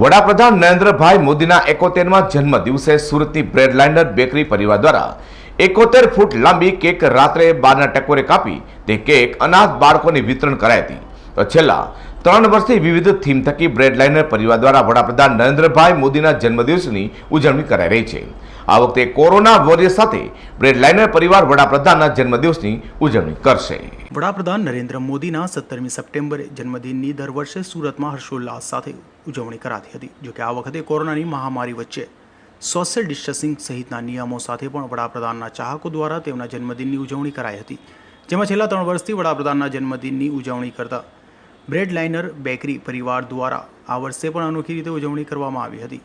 વડાપ્રધાન નરેન્દ્રભાઈ મોદીના એકોતેરમાં જન્મ દિવસે સુરતની બ્રેડલાઇનર બેકરી પરિવાર દ્વારા એકોતેર ફૂટ લાંબી કેક રાત્રે બારના ટકોરે કાપી તે કેક અનાથ બાળકોને વિતરણ કરાઈ હતી. તો છેલ્લા ત્રણ વર્ષથી વિવિધ થીમ થકી બ્રેડલાઇનર પરિવાર દ્વારા વડાપ્રધાન નરેન્દ્રભાઈ મોદીના જન્મદિવસની ઉજવણી કરાઈ રહી છે. આ વખતે કોરોના વોરિયર સાથે બ્રેડલાઇનર પરિવાર વડાપ્રધાનના જન્મદિવસની ઉજવણી કરશે. વડાપ્રધાન નરેન્દ્ર મોદીના સત્તરમી સપ્ટેમ્બરે જન્મદિનની દર વર્ષે સુરતમાં હર્ષોલ્લાસ સાથે ઉજવણી કરાતી હતી જોકે આ વખતે કોરોનાની મહામારી વચ્ચે સોશિયલ ડિસ્ટન્સિંગ સહિતના નિયમો સાથે પણ વડાપ્રધાનના ચાહકો દ્વારા તેમના જન્મદિનની ઉજવણી કરાઈ હતી. જેમાં છેલ્લા ત્રણ વર્ષથી વડાપ્રધાનના જન્મદિનની ઉજવણી કરતા બ્રેડ લાઇનર બેકરી પરિવાર દ્વારા આ વર્ષે પણ અનોખી રીતે ઉજવણી કરવામાં આવી હતી.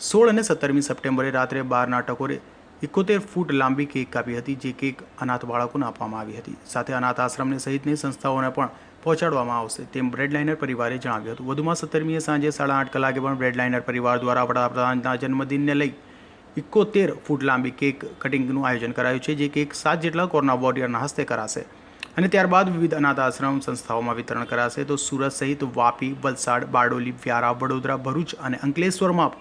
સોળ અને સત્તરમી સપ્ટેમ્બરે રાત્રે બારના ટકોરે એકોતેર ફૂટ લાંબી કેક કાપી હતી, જે કેક અનાથ બાળકોને આપવામાં આવી હતી. સાથે અનાથ આશ્રમને સહિતની સંસ્થાઓને પણ પહોંચાડવામાં આવશે તેમ બ્રેડલાઇનર પરિવારે જણાવ્યું હતું. વધુમાં સત્તરમીએ સાંજે સાડા આઠ કલાકે પણ બ્રેડલાઇનર પરિવાર દ્વારા વડાપ્રધાનના જન્મદિનને લઈ એકોતેર ફૂટ લાંબી કેક કટિંગનું આયોજન કરાયું છે, જે કેક સાત જેટલા કોરોના વોરિયરના હસ્તે કરાશે. અને ત્યારબાદ વિવિધ અનાથ આશ્રમ સંસ્થાઓમાં વિતરણ કરાશે તો સુરત સહિત વાપી, વલસાડ, બારડોલી, વ્યારા, વડોદરા, ભરૂચ અને અંકલેશ્વરમાં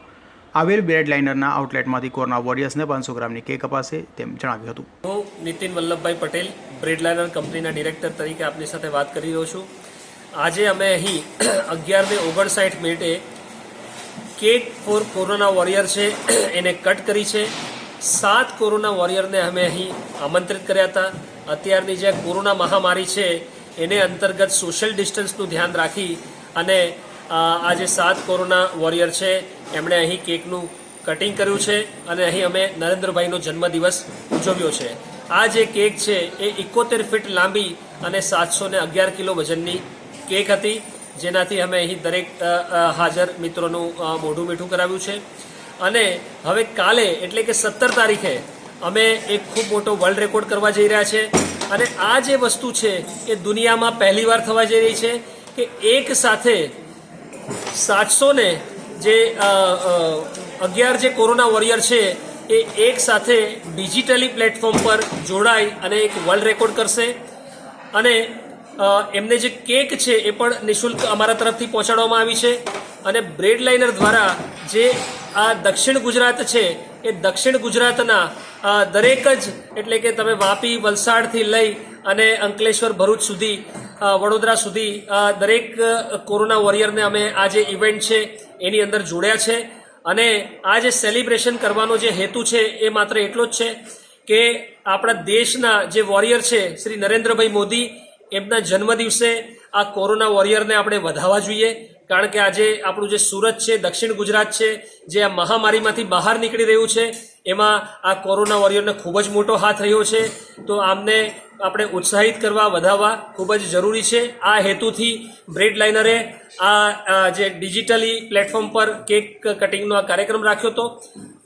આવેલ બ્રેડ લાઇનરના આઉટલેટમાંથી કોરોના વોરિયર્સને પાંચસો ગ્રામની કેક અપાશે તેમ જણાવ્યું હતું. હું નીતિન વલ્લભભાઈ પટેલ બ્રેડ લાઇનર કંપનીના ડિરેક્ટર તરીકે આપની સાથે વાત કરી રહ્યો છું. આજે અમે અહીં અગિયાર ને ઓગણસાઠ મિનિટે કેક ફોર કોરોના વોરિયર છે, એને કટ કરી છે. સાત કોરોના વોરિયરને અમે અહીં આમંત્રિત કર્યા હતા. અત્યારની જે કોરોના મહામારી છે, એને અંતર્ગત સોશિયલ ડિસ્ટન્સનું ધ્યાન રાખી અને આ જે સાત કોરોના વોરિયર છે, એમણે અહીં કેકનું કટિંગ કર્યું છે અને અહીં અમે નરેન્દ્રભાઈનો જન્મદિવસ ઉજવ્યો છે. આ જે કેક છે, એ એકોતેર ફીટ લાંબી અને સાતસો ને અગિયાર કિલો વજનની કેક હતી, જેનાથી અમે અહીં દરેક હાજર મિત્રોનું મોઢું મીઠું કરાવ્યું છે. અને હવે કાલે, એટલે કે સત્તર તારીખે અમે એક ખૂબ મોટો વર્લ્ડ રેકોર્ડ કરવા જઈ રહ્યા છે. અને આ જે વસ્તુ છે, એ દુનિયામાં પહેલીવાર થવા જઈ રહી છે કે એક સાથે સાતસો ને જે અગિયાર જે કોરોના વોરિયર છે, એ એક સાથે ડિજિટલી પ્લેટફોર્મ પર જોડાઈ અને એક વર્લ્ડ રેકોર્ડ કરશે. અને એમને જે કેક છે, એ પણ નિઃશુલ્ક અમારા તરફથી પહોંચાડવામાં આવી છે. અને બ્રેડ લાઇનર દ્વારા જે આ દક્ષિણ ગુજરાત છે, એ દક્ષિણ ગુજરાતના દરેક જ એટલે કે તમે વાપી, વલસાડથી લઈ અને અંકલેશ્વર, ભરૂચ સુધી વડોદરા સુધી દરેક કોરોના વોરિયરને અમે આ જે ઇવેન્ટ છે, એની અંદર જોડ્યા છે. અને આ જે સેલિબ્રેશન કરવાનો જે હેતુ છે, એ માત્ર એટલો જ છે કે આપણા દેશના જે વોરિયર છે, શ્રી નરેન્દ્રભાઈ મોદી, એમના જન્મદિવસે આ કોરોના વોરિયરને આપણે વધાવવા જોઈએ. કારણ કે આજે આપણું જે સુરત છે, દક્ષિણ ગુજરાત છે, જે આ મહામારીમાંથી બહાર નીકળી રહ્યું છે, એમાં આ કોરોના વોરિયરને ખૂબ જ મોટો હાથ રહ્યો છે. તો આમને આપણે ઉત્સાહિત કરવા, વધાવવા ખૂબ જ જરૂરી છે. આ હેતુથી બ્રેડ લાઇનરે આ જે ડિજિટલી પ્લેટફોર્મ પર કેક કટિંગનો આ કાર્યક્રમ રાખ્યો હતો.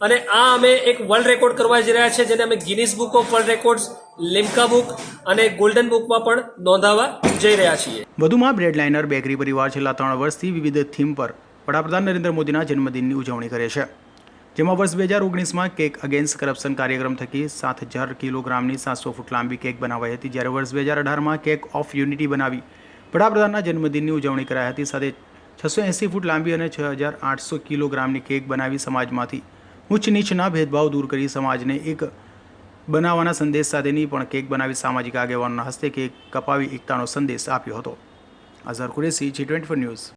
અને આ અમે એક વર્લ્ડ રેકોર્ડ કરવા જઈ રહ્યા છે જેને અમે Guinness book of world records Limca book અને ગોલ્ડન બુકમાં પણ નોંધાવવા જઈ રહ્યા છીએ. વધુમાં બ્રેડ લાઇનર બેકરી પરિવાર છેલ્લા ત્રણ વર્ષથી વિવિધ થીમ પર વડાપ્રધાન નરેન્દ્ર મોદીના જન્મદિનની ઉજવણી કરે છે. જેમાં વર્ષ બે હજાર ઓગણીસમાં કેક અગેન્સ્ટ કરપ્શન કાર્યક્રમ થકી સાત હજાર કિલોગ્રામની સાતસો ફૂટ લાંબી કેક બનાવાઈ હતી. જ્યારે વર્ષ બે હજાર અઢારમાં કેક ઓફ યુનિટી બનાવી વડાપ્રધાનના જન્મદિનની ઉજવણી કરાઈ હતી. સાથે છસો એંસી ફૂટ લાંબી અને છ હજાર આઠસો કિલોગ્રામની કેક બનાવી સમાજમાંથી ઉચ્ચ નીચના ભેદભાવ દૂર કરી સમાજને એક બનાવવાના સંદેશ સાથેની પણ કેક બનાવી સામાજિક આગેવાનોના હસ્તે કેક કપાવી એકતાનો સંદેશ આપ્યો હતો. Azhar Qureshi G twenty news